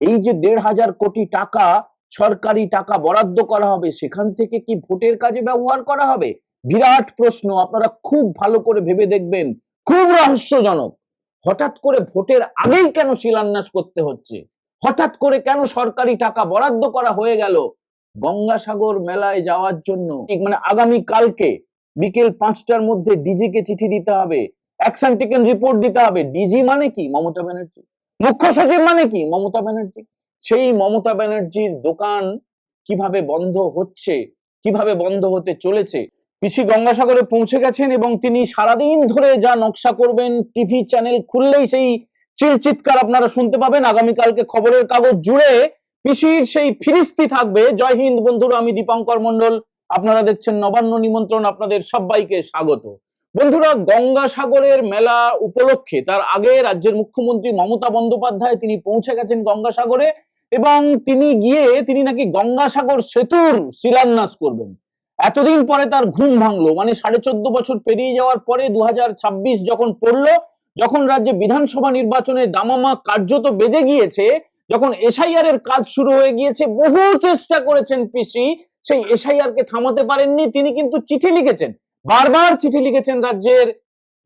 এই যে দেড় হাজার কোটি টাকা সরকারি টাকা বরাদ্দ করা হবে, সেখান থেকে কি ভোটের কাজে ব্যবহার করা হবে? বিরাট প্রশ্ন, আপনারা খুব ভালো করে ভেবে দেখবেন, খুব রহস্যজনক। হঠাৎ করে ভোটের আগেই কেন শিলান্যাস করতে হচ্ছে? হঠাৎ করে কেন সরকারি টাকা বরাদ্দ করা হয়ে গেল? গঙ্গাসাগর মেলায় যাওয়ার জন্য, ঠিক মানে আগামী কালকে বিকেল পাঁচটার মধ্যে ডিজি কে চিঠি দিতে হবে, অ্যাকশন টেকেন রিপোর্ট দিতে হবে। ডিজি মানে কি? মমতা ব্যানার্জি। মুখ্য সচিব মানে কি? মমতা ব্যানার্জি। সেই মমতা ব্যানার্জির দোকান কীভাবে বন্ধ হচ্ছে, কীভাবে বন্ধ হতে চলেছে, পিসি গঙ্গাসাগরে পৌঁছে গেছেন এবং তিনি সারাদিন ধরে যা নকশা করবেন, টিভি চ্যানেল খুললেই সেই চিলচিৎকার আপনারা শুনতে পাবেন। আগামীকালকে খবরের কাগজ জুড়ে পিসির সেই ফিরিস্তি থাকবে। জয় হিন্দ বন্ধুরা, আমি দীপঙ্কর মন্ডল আপনারা দেখছেন নবান্ন নিমন্ত্রণ, আপনাদের সবাইকে স্বাগত। বন্ধুরা, গঙ্গাসাগরের মেলা উপলক্ষে তার আগে রাজ্যের মুখ্যমন্ত্রী মমতা বন্দ্যোপাধ্যায় তিনি পৌঁছে গেছেন গঙ্গাসাগরে এবং তিনি গিয়ে তিনি নাকি গঙ্গাসাগর সেতুর শিলান্যাস করবেন। এতদিন পরে তার ঘুম ভাঙলো মানে সাড়ে চোদ্দ বছর পেরিয়ে যাওয়ার পরে দু হাজার ছাব্বিশ যখন পড়ল, যখন রাজ্যে বিধানসভা নির্বাচনে দামামা কার্যত বেজে গিয়েছে, যখন এসআইআর এর কাজ শুরু হয়ে গিয়েছে, বহু চেষ্টা করেছেন পিসি, সেই এসআইআর কে থামাতে পারেননি, তিনি কিন্তু চিঠি লিখেছেন। বারবার চিঠি লিখেছেন রাজ্যের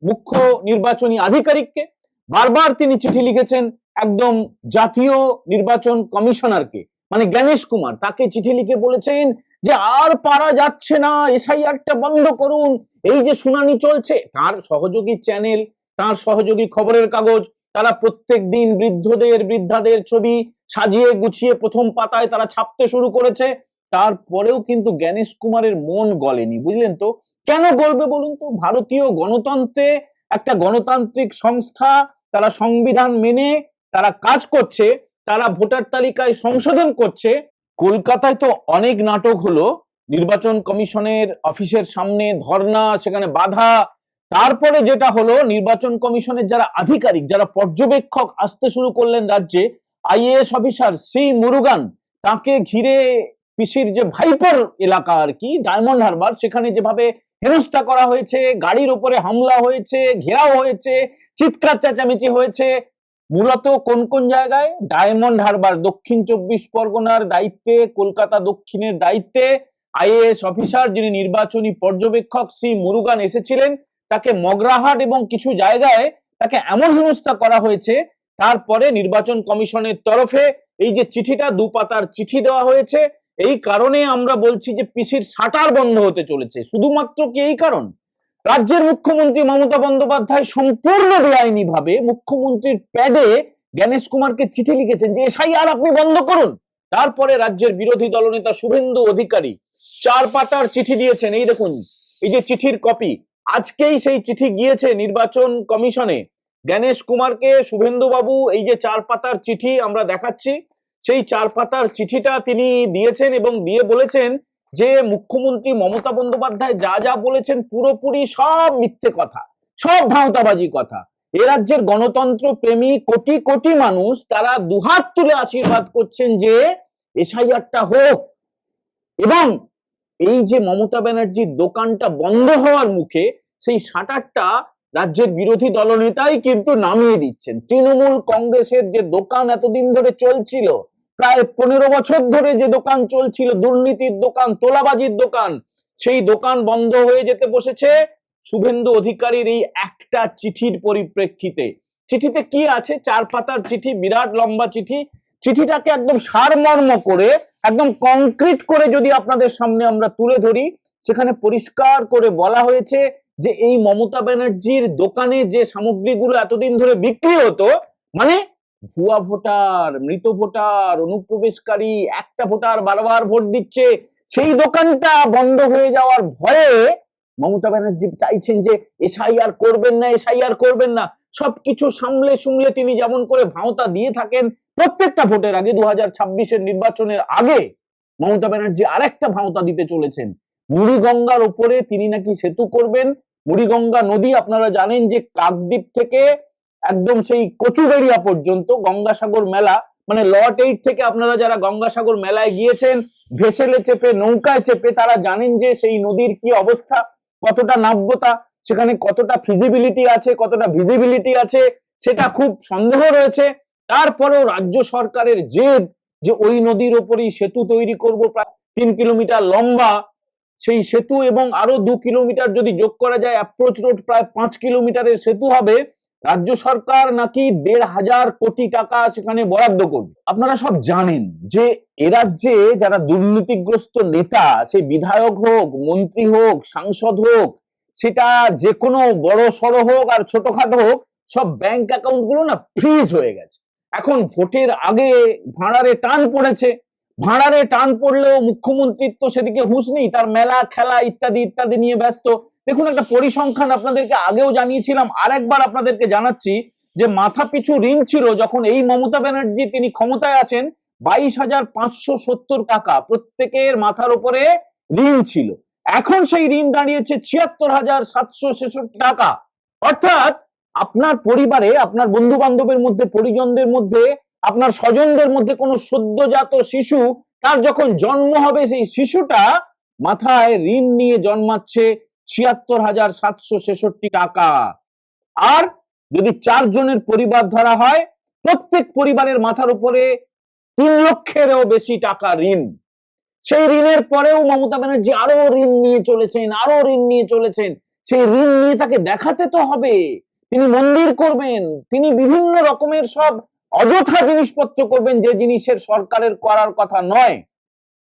মুখ্য নির্বাচনী আধিকারিককে, বারবার তিনি চিঠি লিখেছেন একদম জাতীয় নির্বাচন কমিশনারকে মানে জ্ঞানেশ কুমার। তাকে চিঠি লিখে বলেছেন যে আর পারা যাচ্ছে না, এসআইআরটা বন্ধ করুন, এই যে শুনানি চলছে, তার সহযোগী চ্যানেল, তার সহযোগী খবরের কাগজ, তারা প্রত্যেক দিন বৃদ্ধদের, বৃদ্ধাদের ছবি সাজিয়ে গুছিয়ে প্রথম পাতায় তারা ছাপতে শুরু করেছে। তারপরেও কিন্তু জ্ঞানেশ কুমারের মন গলেনি, বুঝলেন তো? কেন গলবে বলুন তো? ভারতীয় গণতন্ত্রে একটা গণতান্ত্রিক সংস্থা, তারা সংবিধান মেনে তারা কাজ করছে, তারা ভোটার তালিকায় সংশোধন করছে। কলকাতায় তো অনেক নাটক হলো, নির্বাচন কমিশনের অফিসের সামনে ধর্ণা, সেখানে বাধা। তারপরে যেটা হলো, নির্বাচন কমিশনের যারা আধিকারিক, যারা পর্যবেক্ষক আসতে শুরু করলেন রাজ্যে, আইএএস অফিসার সি মুরুগান, তাকে ঘিরে পিসির যে ভাইপোর এলাকা আর কি, ডায়মন্ড হারবার, সেখানে যেভাবে হেনস্থা করা হয়েছে, গাড়ির উপরে হামলা হয়েছে, ঘেরাও হয়েছে, চিৎকার চেঁচামেচি হয়েছে, মূলত কোন কোন জায়গায়? ডায়মন্ড হারবার, দক্ষিণ চব্বিশ পরগনার দায়িত্বে, কলকাতা দক্ষিণের দায়িত্বে, আইএএস অফিসার যিনি নির্বাচনী পর্যবেক্ষক শ্রী মুরুগান এসেছিলেন, তাকে মগরাহাট এবং কিছু জায়গায় তাকে এমন হেনস্থা করা হয়েছে, তারপরে নির্বাচন কমিশনের তরফে এই যে চিঠিটা, দু পাতার চিঠি দেওয়া হয়েছে এই কারণে আমরা বলছি যে পিসির সাটার বন্ধ হতে চলেছে। শুধুমাত্র কি এই কারণ? রাজ্যের মুখ্যমন্ত্রী মমতা বন্দ্যোপাধ্যায় সম্পূর্ণ বেআইনি ভাবে মুখ্যমন্ত্রীর প্যাডে জ্ঞানেশ কুমারকে চিঠি লিখেছেন যে এসআইআর আপনি বন্ধ করুন। তারপরে রাজ্যের বিরোধী দলনেতা শুভেন্দু অধিকারী চার পাতার চিঠি দিয়েছেন। এই দেখুন, এই যে চিঠির কপি, আজকেই সেই চিঠি গিয়েছে নির্বাচন কমিশনে। জ্ঞানেশ কুমারকে শুভেন্দু বাবু এই যে চার পাতার চিঠি আমরা দেখাচ্ছি। সেই চার পাতার চিঠিটা তিনি দিয়েছেন এবং দিয়ে বলেছেন যে মুখ্যমন্ত্রী মমতা বন্দ্যোপাধ্যায় যা যা বলেছেন পুরোপুরি সব মিথ্যে কথা, সব ভাঁওতাবাজি কথা। এ রাজ্যের গণতন্ত্র প্রেমী কোটি কোটি মানুষ তারা দুহাত তুলে আশীর্বাদ করছেন যে এসআইআরটা হোক এবং এই যে মমতা ব্যানার্জির দোকানটা বন্ধ হওয়ার মুখে সেই শাটারটা রাজ্যের বিরোধী দলনেতাই কিন্তু নামিয়ে দিচ্ছেন। তৃণমূল কংগ্রেসের যে দোকান এতদিন ধরে চলছিল প্রায় পনেরো বছর ধরে যে দোকান চলছিল, দুর্নীতির দোকান, তোলাবাজির দোকান, সেই দোকান বন্ধ হয়ে যেতে বসেছে শুভেন্দু অধিকারীর এই একটা চিঠির পরিপ্রেক্ষিতে। চিঠিতে কি আছে? চার পাতার চিঠি, বিরাট লম্বা চিঠি। চিঠিটাকে একদম সারমর্ম করে, একদম কংক্রিট করে যদি আপনাদের সামনে আমরা তুলে ধরি, সেখানে পরিষ্কার করে বলা হয়েছে যে এই মমতা ব্যানার্জির দোকানে যে সামগ্রীগুলো এতদিন ধরে বিক্রি হতো মানে ভুয়া ভোটার, মৃত ভোটার, অনুপ্রবেশকারী, একটা ভোটার বারবার ভোট দিচ্ছে, সেই দোকানটা বন্ধ হয়ে যাওয়ার ভয়ে মমতা ব্যানার্জি চাইছেন যে এসআইআর করবেন না, এসআইআর করবেন না। সবকিছু সামলে সুমলে তিনি যেমন করে ভাঁওতা দিয়ে থাকেন, প্রত্যেকটা ভোটের আগে দু হাজার নির্বাচনের আগে মমতা ব্যানার্জি আরেকটা ভাঁওতা দিতে চলেছেন। মুড়িগঙ্গার উপরে তিনি নাকি সেতু করবেন। মুড়িগঙ্গা নদী আপনারা জানেন যে কাকদ্বীপ থেকে একদম সেই কচুবেড়িয়া পর্যন্ত গঙ্গাসাগর মেলা মানে লট এইট থেকে আপনারা যারা গঙ্গাসাগর মেলায় গিয়েছেন, ভেসেলে চেপে, নৌকায় চেপে, তারা জানেন যে সেই নদীর কি অবস্থা, কতটা নাব্যতা, সেখানে কতটা ফিজিবিলিটি আছে, কতটা ভিজিবিলিটি আছে, সেটা খুব সন্দেহ রয়েছে। তারপরেও রাজ্য সরকারের জেদ যে ওই নদীর ওপরেই সেতু তৈরি করব, প্রায় তিন কিলোমিটার লম্বা। সেই সেতু এবং আরও দু কিলোমিটার যদি যোগ করা যায় অ্যাপ্রোচ রোড প্রায় পাঁচ কিলোমিটারের সেতু হবে। রাজ্য সরকার নাকি দেড় হাজার কোটি টাকা সেখানে বরাদ্দ করবে? আপনারা সব জানেন যে এ রাজ্যে যারা দুর্নীতিগ্রস্ত নেতা, সে বিধায়ক হোক, মন্ত্রী হোক, সাংসদ হোক, সেটা যে কোনো বড় সড়ো হোক আর ছোটখাটো হোক, সব ব্যাংক অ্যাকাউন্টগুলো না ফ্রিজ হয়ে গেছে। এখন ভোটের আগে ভাড়ারে টান পড়েছে। ভাঁড়ারে টান পড়লেও মুখ্যমন্ত্রীর তো সেদিকে হুঁশ নেই, তার মেলা, খেলা ইত্যাদি ইত্যাদি নিয়ে ব্যস্ত। দেখুন একটা পরিসংখ্যান আপনাদেরকে আগেও জানিয়েছিলাম, আরেকবার আপনাদেরকে জানাচ্ছি যে মাথা পিছু ঋণ ছিল যখন এই মমতা ব্যানার্জি তিনি ক্ষমতায় আসেন, বাইশ হাজার পাঁচশো সত্তর টাকা প্রত্যেকের মাথার উপরে ঋণ ছিল। এখন সেই ঋণ দাঁড়িয়েছে ছিয়াত্তর হাজার সাতশো ছেষট্টি টাকা। অর্থাৎ আপনার পরিবারে, আপনার বন্ধু বান্ধবের মধ্যে, পরিজনদের মধ্যে, আপনার স্বজনদের মধ্যে কোনো সদ্যজাত শিশু, তার যখন জন্ম হবে সেই শিশুটা মাথায় ঋণ নিয়ে জন্মাচ্ছে ছিয়াত্তর হাজার সাতশো ছেষট্টি টাকা। আর যদি চারজনের পরিবার ধরা হয়, প্রত্যেক পরিবারের মাথার উপরে তিন লক্ষেরও বেশি টাকা ঋণ। সেই ঋণের পরেও মমতা ব্যানার্জি আরও ঋণ নিয়ে চলেছেন আরও ঋণ নিয়ে চলেছেন। সেই ঋণ নিয়ে তাকে দেখাতে তো হবে। তিনি মন্দির করবেন, তিনি বিভিন্ন রকমের সব অযথা জিনিসপত্র করবেন, যে জিনিসের সরকারের করার কথা নয়।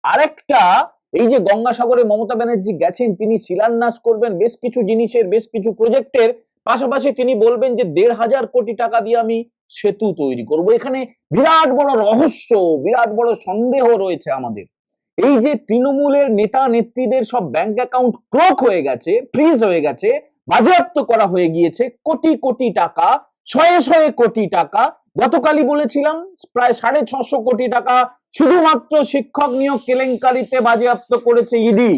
আরেকটা এই যে গঙ্গাসাগরে মমতা ব্যানার্জি গেছেন, তিনি শিলান্যাস করবেন, বেশ কিছু জিনিসের, বেশ কিছু প্রজেক্টের। পাশাপাশি তিনি বলবেন যে, দেড় হাজার কোটি টাকা দিয়ে আমি সেতু তৈরি করব। এখানে বিরাট বড় রহস্য, বিরাট বড় সন্দেহ রয়েছে আমাদের। এই যে তৃণমূলের নেতা নেত্রীদের সব ব্যাংক অ্যাকাউন্ট ক্লোক হয়ে গেছে ফ্রিজ হয়ে গেছে, বাজেয়াপ্ত করা হয়ে গিয়েছে, কোটি কোটি টাকা, শয়ে শয়ে কোটি টাকা। গতকালই বলেছিলাম, প্রায় সাড়ে ছশো কোটি টাকা শুধুমাত্র শিক্ষক নিয়োগ কেলেঙ্কারিতে বাজেয়াপ্ত করেছে ইডি।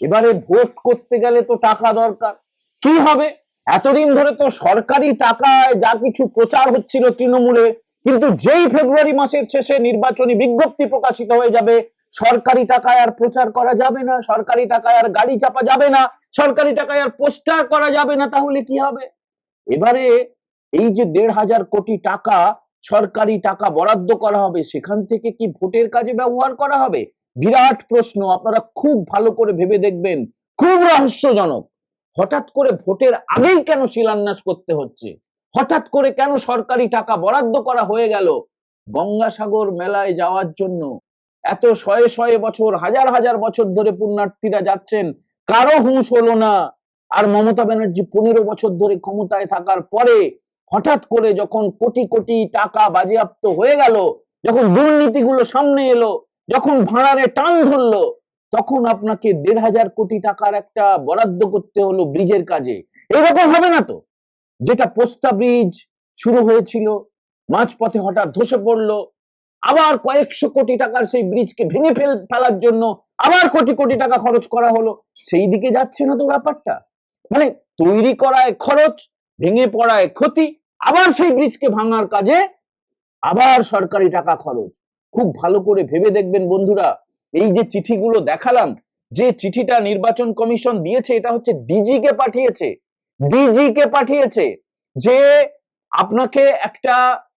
এবারে ভোট করতে গেলে তো টাকা দরকার। কি হবে? এতদিন ধরে তো সরকারি টাকায় যা কিছু প্রচার হচ্ছিল তৃণমূলে, কিন্তু যেই ফেব্রুয়ারি মাসের শেষে নির্বাচনী বিজ্ঞপ্তি প্রকাশিত হয়ে যাবে, সরকারি টাকায় আর প্রচার করা যাবে না, সরকারি টাকায় আর গাড়ি চাপা যাবে না, সরকারি টাকায় আর পোস্টার করা যাবে না, তাহলে কি হবে? এবারে এই যে দেড় হাজার কোটি টাকা সরকারি টাকা বরাদ্দ করা হবে, সেখান থেকে কি ভোটের কাজে ব্যবহার করা হবে? বিরাট প্রশ্ন, আপনারা খুব ভালো করে ভেবে দেখবেন, খুব রহস্যজনক। হঠাৎ করে ভোটের আগেই কেন শিলান্যাস করতে হচ্ছে? হঠাৎ করে কেন সরকারি টাকা বরাদ্দ করা হয়ে গেল? গঙ্গাসাগর মেলায় যাওয়ার জন্য এত শয়ে শয়ে বছর, হাজার হাজার বছর ধরে পুণ্যার্থীরা যাচ্ছেন, কারও হুঁশ হলো না। আর মমতা ব্যানার্জি পনেরো বছর ধরে ক্ষমতায় থাকার পরে হঠাৎ করে যখন কোটি কোটি টাকা বাজেয়াপ্ত হয়ে গেল, যখন দুর্নীতিগুলো সামনে এলো, যখন ভাড়ারে টান ধরলো, তখন আপনাকে দেড় হাজার কোটি টাকার একটা বরাদ্দ করতে হলো ব্রিজের কাজে। এরকম হবে না তো? যেটা পোস্তা ব্রিজ শুরু হয়েছিল, মাঝপথে হঠাৎ ধসে পড়ল, আবার কয়েকশো কোটি টাকার সেই ব্রিজকে ভেঙে ফেল, ফেলার জন্য আবার কোটি কোটি টাকা খরচ করা হলো। সেই দিকে যাচ্ছে না তো ব্যাপারটা। মানে তৈরি করায় খরচ ভেঙে পড়ায় ক্ষতি, আবার সেই ব্রিজকে ভাঙার কাজে আবার সরকারি টাকা খরচ। খুব ভালো করে ভেবে দেখবেন বন্ধুরা, এই যে চিঠিগুলো দেখালাম, যে চিঠিটা নির্বাচন কমিশন দিয়েছে, এটা হচ্ছে ডিজি কে পাঠিয়েছে। ডিজি কে পাঠিয়েছে যে আপনাকে একটা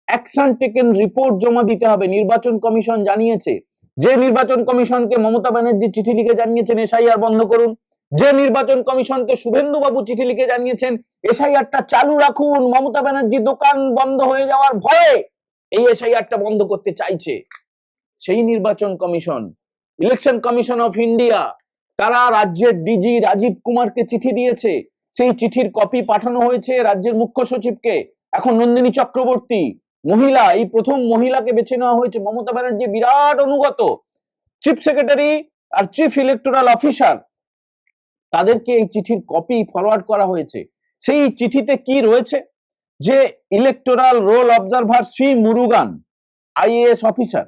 অ্যাকশন টেকেন রিপোর্ট জমা দিতে হবে। নির্বাচন কমিশন জানিয়েছে। যে নির্বাচন কমিশনকে মমতা ব্যানার্জি চিঠি লিখে জানিয়েছেন, এসআইআর বন্ধ করুন। যে নির্বাচন কমিশনকে শুভেন্দু বাবু চিঠি লিখে জানিয়েছেন, এসআইআরটা চালু রাখুন, মমতা ব্যানার্জি দোকান বন্ধ হয়ে যাওয়ার ভয়ে এই এসআইআরটা বন্ধ করতে চাইছে। সেই নির্বাচন commission, election commission of India তারা রাজ্যের ডিজি রাজীব কুমারকে চিঠি দিয়েছে? সেই চিঠির কপি পাঠানো হয়েছে রাজ্যের মুখ্য সচিবকে। এখন নন্দিনী চক্রবর্তী, মহিলা, এই প্রথম মহিলাকে বেছে নেওয়া হয়েছে মমতা ব্যানার্জি বিরাট অনুগত। চিফ সেক্রেটারি আর চিফ ইলেকটোরাল অফিসার তাদেরকে এই চিঠির কপি ফরওয়ার্ড করা হয়েছে। সেই চিঠিতে কি রয়েছে? যে electoral roll observer Shri Murugan IAS officer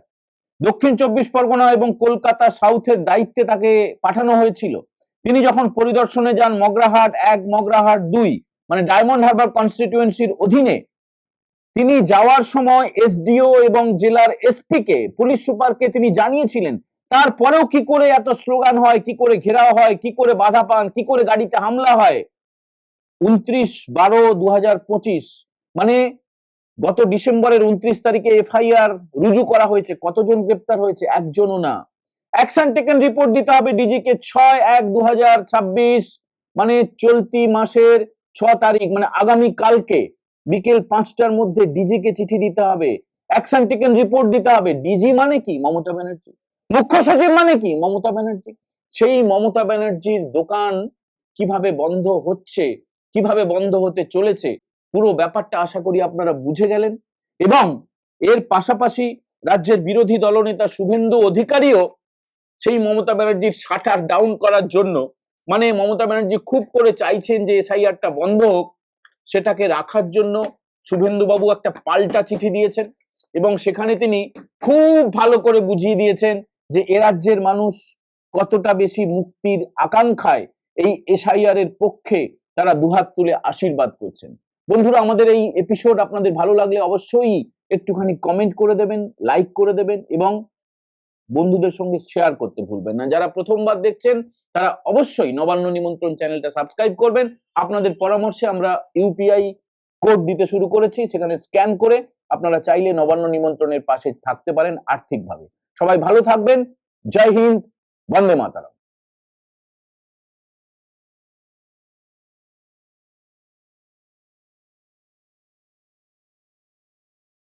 দক্ষিণ চব্বিশ পরগনা এবং কলকাতা সাউথের দায়িত্বে তাকে পাঠানো হয়েছিল। তিনি যখন পরিদর্শনে যান মগরাহাট এক, মগরাহাট দুই মানে ডায়মন্ড হারবার কনস্টিটিউয়েন্সির অধীনে, তিনি যাওয়ার সময় এসডিও এবং জেলার এসপি কে পুলিশ সুপারকে তিনি জানিয়েছিলেন তারপরেও কি করে এত স্লোগান হয়, কি করে ঘেরাও হয়, কি করে বাধা পান, কি করে গাড়িতে হামলা হয়? উনত্রিশ বারো দু মানে গত ডিসেম্বরের উনত্রিশ তারিখে এফআইআর রুজু করা হয়েছে, কতজন গ্রেপ্তার হয়েছে একজনও না। অ্যাকশন টেকেন রিপোর্ট দিতে হবে ডিজিকে ছয় এক দু মানে চলতি মাসের ছ তারিখ মানে আগামী কালকে বিকেল পাঁচটার মধ্যে ডিজিকে চিঠি দিতে হবে। অ্যাকশন টেকেন রিপোর্ট দিতে হবে। ডিজি মানে কি? মমতা ব্যানার্জি। মুখ্য সচিব মানে কি? মমতা ব্যানার্জি। সেই মমতা ব্যানার্জির দোকান কীভাবে বন্ধ হচ্ছে, কীভাবে বন্ধ হতে চলেছে, পুরো ব্যাপারটা আশা করি আপনারা বুঝে গেলেন এবং এর পাশাপাশি রাজ্যের বিরোধী দলনেতা শুভেন্দু অধিকারীও সেই মমতা ব্যানার্জির শাটার ডাউন করার জন্য মানে মমতা ব্যানার্জি খুব করে চাইছেন যে এসআইআরটা বন্ধ হোক, সেটাকে রাখার জন্য শুভেন্দু বাবু একটা পাল্টা চিঠি দিয়েছেন এবং সেখানে তিনি খুব ভালো করে বুঝিয়ে দিয়েছেন যে এ রাজ্যের মানুষ কতটা বেশি মুক্তির আকাঙ্ক্ষায় এই এসআইআর এর পক্ষে তারা দুহাত তুলে আশীর্বাদ করছেন। বন্ধুরা, আমাদের এই এপিসোড আপনাদের ভালো লাগলে অবশ্যই একটুখানি কমেন্ট করে দেবেন লাইক করে দেবেন এবং বন্ধুদের সঙ্গে শেয়ার করতে ভুলবেন না। যারা প্রথমবার দেখছেন, তারা অবশ্যই নবান্ন নিমন্ত্রণ চ্যানেলটা সাবস্ক্রাইব করবেন। আপনাদের পরামর্শে আমরা ইউপিআই কোড দিতে শুরু করেছি, সেখানে স্ক্যান করে আপনারা চাইলে নবান্ন নিমন্ত্রণের পাশে থাকতে পারেন আর্থিকভাবে। সবাই ভালো থাকবেন। জয় হিন্দ বন্দে মাতারাম।